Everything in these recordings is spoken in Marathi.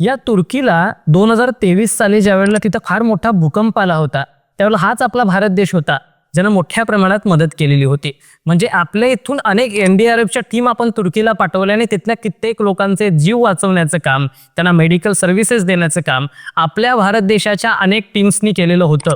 या तुर्कीला दोन हजार तेवीस साली ज्या वेळेला तिथं फार मोठा भूकंप आला होता त्यावेळेला हाच आपला भारत देश होता ज्यानं मोठ्या प्रमाणात मदत केलेली होती. म्हणजे आपल्या इथून अनेक एन डी आर एफच्या टीम आपण तुर्कीला पाठवल्या आणि तिथल्या कित्येक लोकांचे जीव वाचवण्याचं काम त्यांना मेडिकल सर्व्हिसेस देण्याचं काम आपल्या भारत देशाच्या अनेक टीम्सनी केलेलं होतं.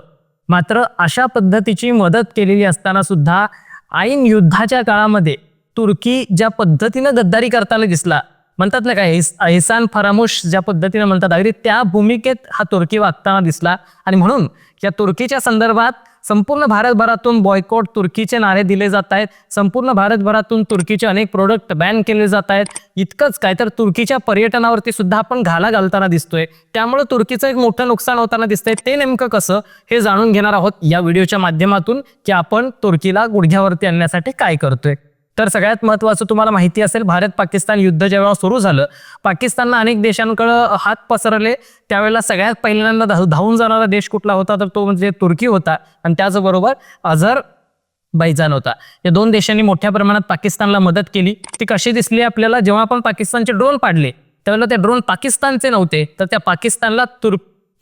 मात्र अशा पद्धतीची मदत केलेली असताना सुद्धा ऐन युद्धाच्या काळामध्ये तुर्की ज्या पद्धतीनं गद्दारी करताना दिसला म्हणतात ना काय एस- एहसान फरामोश ज्या पद्धतीने म्हणतात अगदी त्या भूमिकेत हा तुर्की वागताना दिसला. आणि म्हणून या तुर्कीच्या संदर्भात संपूर्ण भारतभरातून बॉयकॉट तुर्कीचे नारे दिले जात आहेत. संपूर्ण भारतभरातून तुर्कीचे अनेक प्रोडक्ट बॅन केले जात आहेत. इतकंच काय तर तुर्कीच्या पर्यटनावरती सुद्धा आपण घाला घालताना दिसतोय. त्यामुळे तुर्कीचं एक मोठं नुकसान होताना दिसतंय. ते नेमकं कसं हे जाणून घेणार आहोत या व्हिडिओच्या माध्यमातून की आपण तुर्कीला गुडघ्यावरती आणण्यासाठी काय करतोय. तर सगळ्यात महत्त्वाचं तुम्हाला माहिती असेल भारत पाकिस्तान युद्ध जेव्हा सुरू झालं पाकिस्तानला अनेक देशांकडं हात पसरले. त्यावेळेला सगळ्यात पहिल्यांदा धाव- धावून जाणारा देश कुठला होता? तर तो म्हणजे तुर्की होता. आणि त्याचबरोबर अझर बैजान होता. या दोन देशांनी मोठ्या प्रमाणात पाकिस्तानला मदत केली. ती कशी दिसली आपल्याला? जेव्हा आपण पाकिस्तानचे ड्रोन पाडले त्यावेळेला ते ड्रोन पाकिस्तानचे नव्हते. तर त्या पाकिस्तानला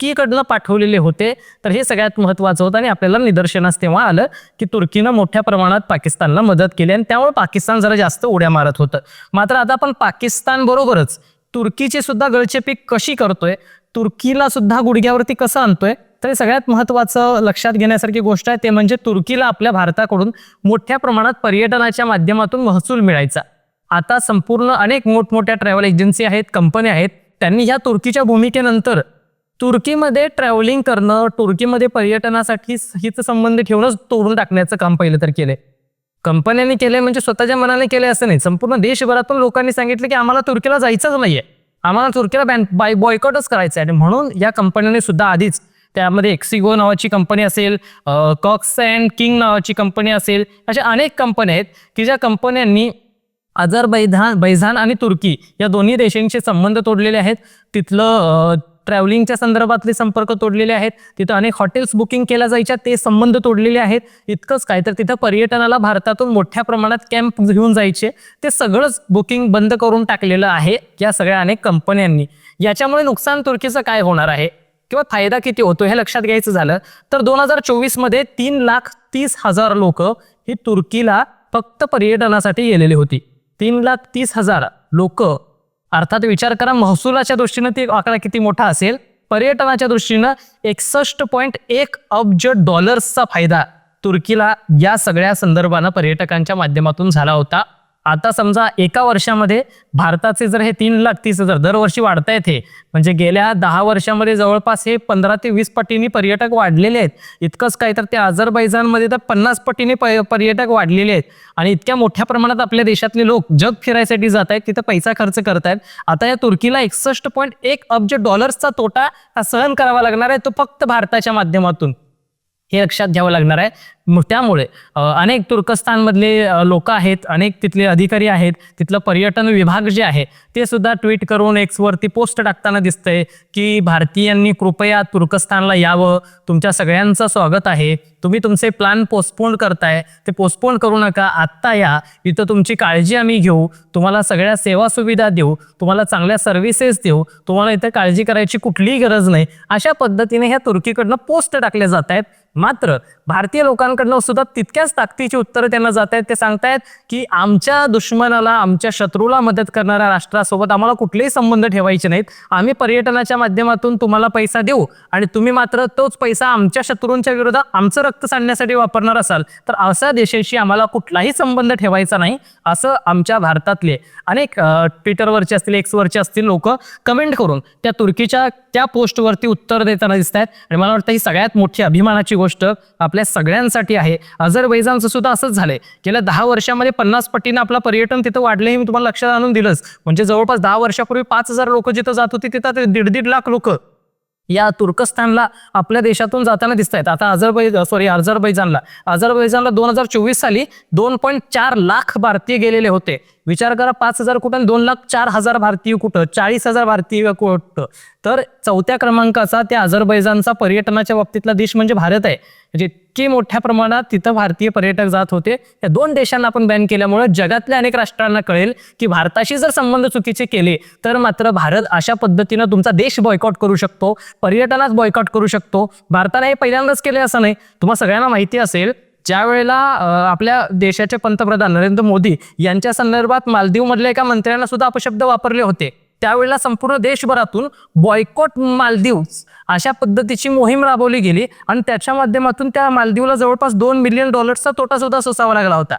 तुर्कीकडनं पाठवलेले होते. तर हे सगळ्यात महत्त्वाचं होतं आणि आपल्याला निदर्शनास तेव्हा आलं की तुर्कीनं मोठ्या प्रमाणात पाकिस्तानला मदत केली आणि त्यामुळे पाकिस्तान जरा जास्त उड्या मारत होतं. मात्र आता आपण पाकिस्तान बरोबरच तुर्कीची सुद्धा गळचेपीक कशी करतोय तुर्कीला सुद्धा गुडघ्यावरती कसं आणतोय तर हे सगळ्यात महत्त्वाचं लक्षात घेण्यासारखी गोष्ट आहे. ते म्हणजे तुर्कीला आपल्या भारताकडून मोठ्या प्रमाणात पर्यटनाच्या माध्यमातून महसूल मिळायचा. आता संपूर्ण अनेक मोठमोठ्या ट्रॅव्हल एजन्सी आहेत कंपन्या आहेत. त्यांनी ह्या तुर्कीच्या भूमिकेनंतर तुर्कीमध्ये ट्रॅव्हलिंग करणं तुर्कीमध्ये पर्यटनासाठी हितसंबंध ठेवूनच तोडून टाकण्याचं काम पहिलं तर केलंय. कंपन्यांनी केलंय म्हणजे स्वतःच्या मनाने केलंय असं नाही. संपूर्ण देशभरातून लोकांनी सांगितलं की आम्हाला तुर्कीला जायचंच नाहीये. आम्हाला तुर्कीला बॅन बाय बॉयकॉटच करायचं आहे आणि म्हणून या कंपन्यांनी सुद्धा आधीच त्यामध्ये एक्सिगो नावाची कंपनी असेल कॉक्स अँड किंग नावाची कंपनी असेल अशा अनेक कंपन्या आहेत की ज्या कंपन्यांनी अझरबैजान बैझान आणि तुर्की या दोन्ही देशांचे संबंध तोडलेले आहेत. तिथलं ट्रॅव्हलिंगच्या संदर्भातले संपर्क तोडलेले आहेत. तिथं अनेक हॉटेल्स बुकिंग केल्या जायच्या ते संबंध तोडलेले आहेत. इतकंच काय तर तिथं पर्यटनाला भारतातून मोठ्या प्रमाणात कॅम्प घेऊन जायचे. ते सगळंच बुकिंग बंद करून टाकलेलं आहे या सगळ्या अनेक कंपन्यांनी. याच्यामुळे नुकसान तुर्कीचं काय होणार आहे? किंवा फायदा किती होतो हे लक्षात घ्यायचं झालं तर दोन हजार चोवीसमध्ये तीन लाख तीस हजार लोक ही तुर्कीला फक्त पर्यटनासाठी गेलेली होती. तीन लाख तीस हजार लोक अर्थात विचार करा महसुलाच्या दृष्टीनं ते आकडा किती मोठा असेल? पर्यटनाच्या दृष्टीनं एकसष्ट पॉईंट एक अब्ज डॉलर्सचा फायदा तुर्कीला या सगळ्या संदर्भानं पर्यटकांच्या माध्यमातून झाला होता. आता समजा एका वर्षामध्ये भारताचे जर हे तीन लाख तीस हजार दरवर्षी वाढतायत हे म्हणजे गेल्या दहा वर्षामध्ये जवळपास हे पंधरा ते वीस पटींनी पर्यटक वाढलेले आहेत. इतकंच काय तर ते अझरबैजानमध्ये तर पन्नास पटीने पर्यटक वाढलेले आहेत. आणि इतक्या मोठ्या प्रमाणात आपल्या देशातले लोक जग फिरायसाठी जात आहेत तिथं पैसा खर्च करतायत. आता या तुर्कीला एकसष्ट पॉईंट एक अब्ज डॉलर्सचा तोटा हा सहन करावा लागणार आहे तो फक्त भारताच्या माध्यमातून. हे लक्षात घ्यावं लागणार आहे. त्यामुळे अनेक तुर्कस्तानमधले लोक आहेत अनेक तिथले अधिकारी आहेत तिथलं पर्यटन विभाग जे आहे ते सुद्धा ट्विट करून एक्सवरती पोस्ट टाकताना दिसतंय की भारतीयांनी कृपया तुर्कस्तानला यावं. तुमच्या सगळ्यांचं स्वागत आहे. तुम्ही तुमचे प्लॅन पोस्टपोन करताय ते पोस्टपोन करू नका आत्ता या. इथं तुमची काळजी आम्ही घेऊ. तुम्हाला सगळ्या सेवा सुविधा देऊ. तुम्हाला चांगल्या सर्व्हिसेस देऊ. तुम्हाला इथं काळजी करायची कुठलीही गरज नाही. अशा पद्धतीने ह्या तुर्कीकडनं पोस्ट टाकले जात आहेत मात्र भारतीय लोकांकडनं सुद्धा तितक्याच ताकदीची उत्तरं त्यांना जात आहेत ते सांगतायत की आमच्या दुश्मनाला आमच्या शत्रूला मदत करणाऱ्या राष्ट्रासोबत आम्हाला कुठलेही संबंध ठेवायचे नाहीत. आम्ही पर्यटनाच्या माध्यमातून तुम्हाला पैसा देऊ. आणि तुम्ही मात्र तोच पैसा आमच्या शत्रूंच्या विरोधात आमचं रक्त सांडण्यासाठी वापरणार असाल तर अशा देशाशी आम्हाला कुठलाही संबंध ठेवायचा नाही असं आमच्या भारतातले अनेक ट्विटरवरचे असतील एक्सवरचे असतील लोक कमेंट करून त्या तुर्कीच्या त्या पोस्टवरती उत्तर देताना दिसत आहेत आणि मला वाटतं ही सगळ्यात मोठी अभिमानाची गोष्ट आपल्या सगळ्यांसाठी आहे. अझरबैजानचं सुद्धा असंच झालंय. गेल्या दहा वर्षामध्ये पन्नास पटीनं आपलं पर्यटन तिथं वाढलं हे मी तुम्हाला लक्षात आणून दिलंच. म्हणजे जवळपास दहा वर्षापूर्वी पाच हजार लोक जिथं जात होती तिथं दीड दीड लाख लोक या तुर्कस्तानला आपल्या देशातून जाताना दिसत आहेत आता अझरबै सॉरी अझरबैजानला अझरबैजानला दोन हजार चोवीस साली दोन पॉईंट चार लाख भारतीय गेलेले होते. विचार करा पाच हजार कुठं दोन लाख चार हजार भारतीय कुठं? चाळीस हजार भारतीय कुठं? तर चौथ्या क्रमांकाचा त्या अझरबैजानचा पर्यटनाच्या बाबतीतला देश म्हणजे भारत आहे. म्हणजे मोठ्या प्रमाणात तिथं भारतीय पर्यटक जात होते. या दोन देशांना आपण बॅन केल्यामुळे जगातल्या अनेक राष्ट्रांना कळेल की भारताशी जर संबंध चुकीचे केले तर मात्र भारत अशा पद्धतीनं तुमचा देश बॉयकॉट करू शकतो पर्यटनाच बॉयकॉट करू शकतो. भारताने हे पहिल्यांदाच केले असं नाही. तुम्हाला सगळ्यांना माहिती असेल ज्या वेळेला आपल्या देशाचे पंतप्रधान नरेंद्र मोदी यांच्या संदर्भात मालदीवमधल्या एका मंत्र्यांना सुद्धा अपशब्द वापरले होते त्यावेळेला संपूर्ण देशभरातून बॉयकॉट मालदीव अशा पद्धतीची मोहीम राबवली गेली आणि त्याच्या माध्यमातून त्या मालदीवला जवळपास दोन मिलियन डॉलर्सचा तोटा सुद्धा सोसावा लागला होता.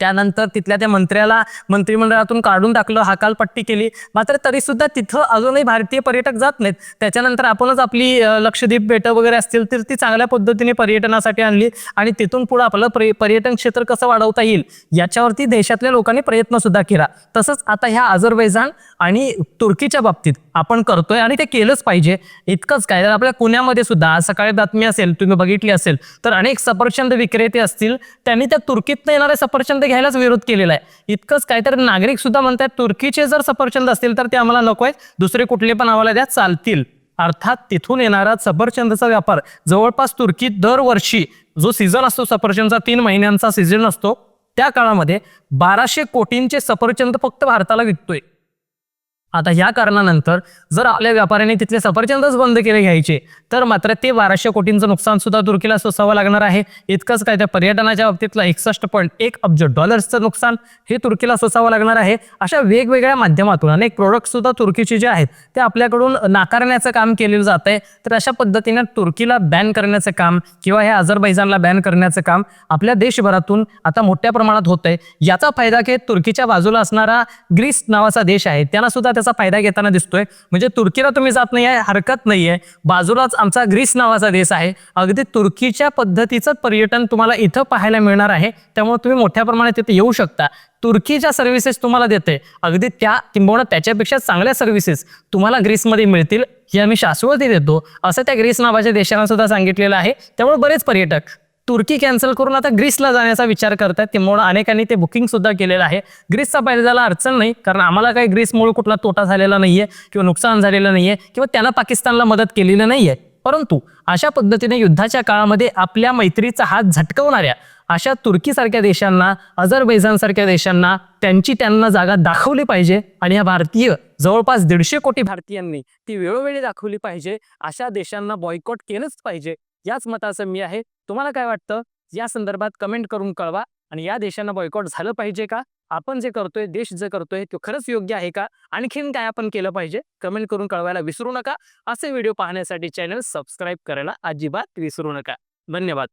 त्यानंतर तिथल्या त्या मंत्र्याला मंत्रिमंडळातून काढून टाकलं हकालपट्टी केली. मात्र तरी सुद्धा तिथं अजूनही भारतीय पर्यटक जात नाहीत. त्याच्यानंतर आपणच आपली लक्षद्वीप बेटं वगैरे असतील तर ती चांगल्या पद्धतीने पर्यटनासाठी आणली आणि तिथून पुढे आपलं पर्यटन क्षेत्र कसं वाढवता येईल याच्यावरती देशातल्या लोकांनी प्रयत्न सुद्धा केला. तसंच आता ह्या अझरबैजान आणि तुर्कीच्या बाबतीत आपण करतोय आणि ते केलंच पाहिजे. इतकंच काय तर आपल्या पुण्यामध्ये सुद्धा आज सकाळी बातमी असेल तुम्ही बघितली असेल तर अनेक सफरचंद विक्रेते असतील त्यांनी त्या तुर्कीतनं येणारे सफरचंद घ्यायलाच विरोध केलेला आहे. इतकंच काय तर नागरिक सुद्धा म्हणतात तुर्कीचे जर सफरचंद असतील तर ते आम्हाला नको आहेत. दुसरे कुठले पण आम्हाला द्या चालतील. अर्थात तिथून येणारा सफरचंदचा व्यापार जवळपास तुर्कीत दरवर्षी जो सीझन असतो सफरचंदचा तीन महिन्यांचा सीझन असतो त्या काळामध्ये बाराशे कोटींचे सफरचंद फक्त भारताला विकतोय. आता ह्या कारणानंतर जर आपल्या व्यापाऱ्यांनी तिथले सफरचंदच बंद केले घ्यायचे तर मात्र ते बाराशे कोटींचं नुकसान सुद्धा तुर्कीला सोसावं लागणार आहे. इतकंच काय त्या पर्यटनाच्या बाबतीतला एकसष्ट पॉईंट एक अब्ज डॉलर्सचं नुकसान हे तुर्कीला सोसावं लागणार आहे. अशा वेगवेगळ्या माध्यमातून अनेक प्रोडक्ट सुद्धा तुर्कीचे जे आहेत ते आपल्याकडून नाकारण्याचं काम केलेलं जात आहे. तर अशा पद्धतीने तुर्कीला बॅन करण्याचं काम किंवा हे अझरबैजानला बॅन करण्याचं काम आपल्या देशभरातून आता मोठ्या प्रमाणात होत आहे याचा फायदा घेत तुर्कीच्या बाजूला असणारा ग्रीस नावाचा देश आहे त्यांना सुद्धा त्याचा फायदा घेताना दिसतोय. म्हणजे तुर्कीला तुम्ही जात नाही आहे हरकत नाही आहे बाजूलाच आमचा ग्रीस नावाचा देश आहे. अगदी तुर्कीच्या पद्धतीचं पर्यटन तुम्हाला इथं पाहायला मिळणार आहे. त्यामुळे तुम्ही मोठ्या प्रमाणात तिथे येऊ शकता. तुर्कीच्या सर्व्हिसेस तुम्हाला देते. अगदी त्या किंबहुना त्याच्यापेक्षा चांगल्या सर्व्हिसेस तुम्हाला ग्रीसमध्ये मिळतील ही आम्ही शाश्वती देतो. असं त्या ग्रीस नावाच्या देशांना सुद्धा सांगितलेलं आहे. त्यामुळे बरेच पर्यटक तुर्की कॅन्सल करून आता ग्रीसला जाण्याचा विचार करतात त्यामुळं अनेकांनी ते बुकिंग सुद्धा केलेलं आहे. ग्रीसचा फायद्याला अडचण नाही कारण आम्हाला काही ग्रीसमुळे कुठला तोटा झालेला नाहीये किंवा नुकसान झालेलं नाहीये किंवा त्यांना पाकिस्तानला मदत केलेली नाहीये. परंतु अशा पद्धतीने युद्धाच्या काळामध्ये आपल्या मैत्रीचा हात झटकवणाऱ्या अशा तुर्कीसारख्या देशांना अझरबैजानसारख्या देशांना त्यांची त्यांना जागा दाखवली पाहिजे आणि या भारतीय जवळपास दीडशे कोटी भारतीयांनी ती वेळोवेळी दाखवली पाहिजे. अशा देशांना बॉयकॉट केलंच पाहिजे. याच मताचं मी आहे. तुम्हाला काय वाटतं? या संदर्भात कमेंट करून कळवा आणि या देशांना बॉयकॉट झालं पाहिजे का? आपण जे करतोय देश जे करतोय तो खरंच योग्य आहे का? आणखीन काय आपण केलं पाहिजे? कमेंट करून कळवायला विसरू नका. असे व्हिडिओ पाहण्यासाठी चॅनल सबस्क्राईब करायला अजिबात विसरू नका. धन्यवाद.